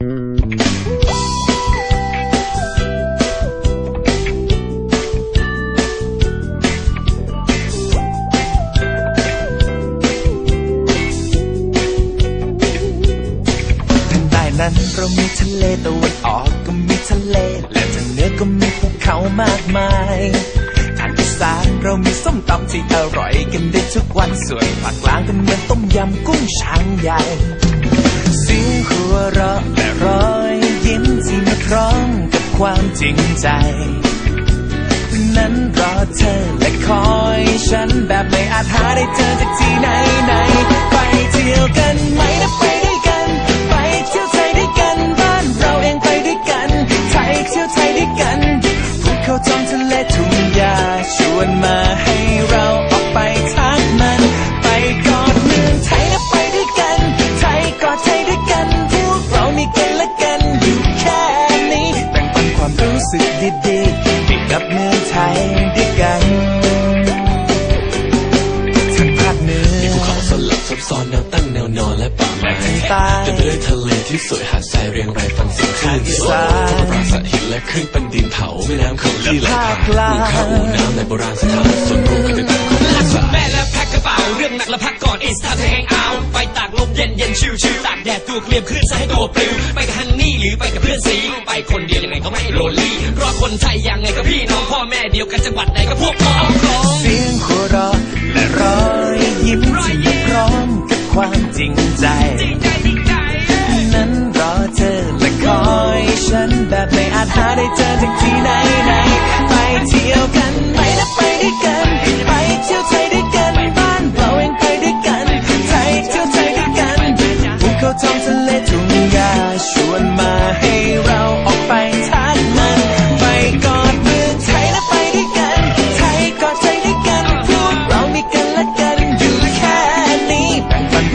ทางใต้นั้นเรามีทะเลตะวันออกก็มีทะเล และทางเหนือก็มีภูเขามากมายทางอีสานเรามีส้มตำที่อร่อยกันได้ทุกวันส่วนภาคกลางก็เหมือนต้มยำกุ้งช้างใหญ่เสียงหัวเราะ จริงใจ นั้นรอเธอและคอยฉันแบบไม่อาจหาได้เจอจากที่ไหนไหน ไปเที่ยวกันไหม สึกดีๆให้กับเมืองไทยด้วยกันทางภาคเหนือภูเขาสลับซับซ้อนแนวตั้งแนวนอนและป่าไม้ทางใต้เต็มไปด้วยทะเลที่สวยหาดทรายเรียงรายฟังเสียงคลื่นอีสานปราสาทหินและคลื่นเป็นดินเผาแม่น้ำเขาที่ไหลผ่านภาคกลางอู่ข้าวอู่น้ำในโบราณสถานส่วนรวมกันเป็นแบบของภาษาแม่และแพ็คกระเป๋าเรื่องหนักและพักก่อน it's time to hang out ไปตากลมเย็นเย็นชิวชิวตากแดดตัวเคลียมคลื่นซะให้ตัวปลิวไปกับฮันนี่ห รือไปกับเพื่อนสีไปคนเดียวยังไงก็ไม่โรลลี่ราะคนไทยยังไงก็พี่น้องพ่อแม่เดียวกันจังหวัดไหนก็พวกพ้องน้องเสียงหัวเราะและรอยยิ้มที่มาพร้อมกับความจริงใจ นั้นรอเธอและคอยฉันแบบไม่อาจหาได้เจอจากที่ไหนไหนไปเที่ยวกันไหมนะไปด้วย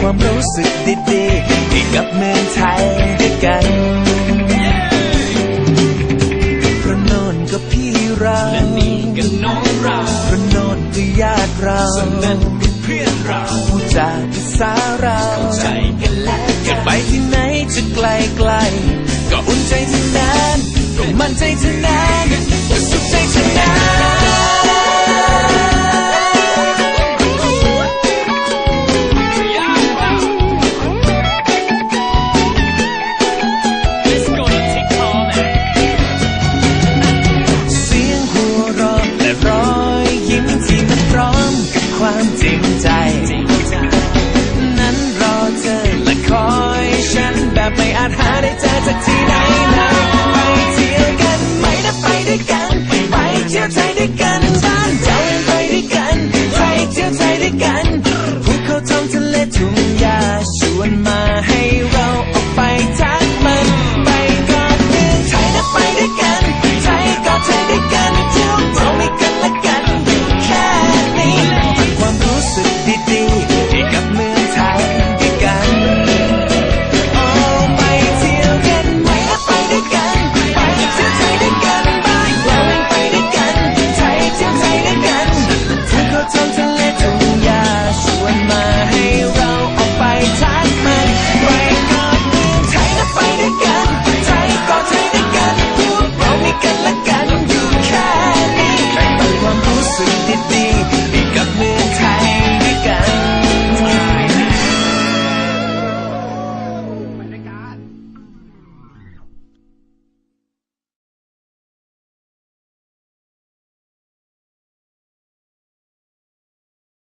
ความรู้สึกดีๆให้กับเมืองไทยด้วยกันเพราะโน่นก็พี่เราและนี่ก็น้องเราเพราะโน่นก็ญาติเราส่วนนั้นก็เพื่อนเราผู้จาภาษาเราใจกันและกัจะนไปที่ไหนจะไกลไกลๆก็อุ่นใจทั้งนั้นก็มั่นใจทั้งนั้น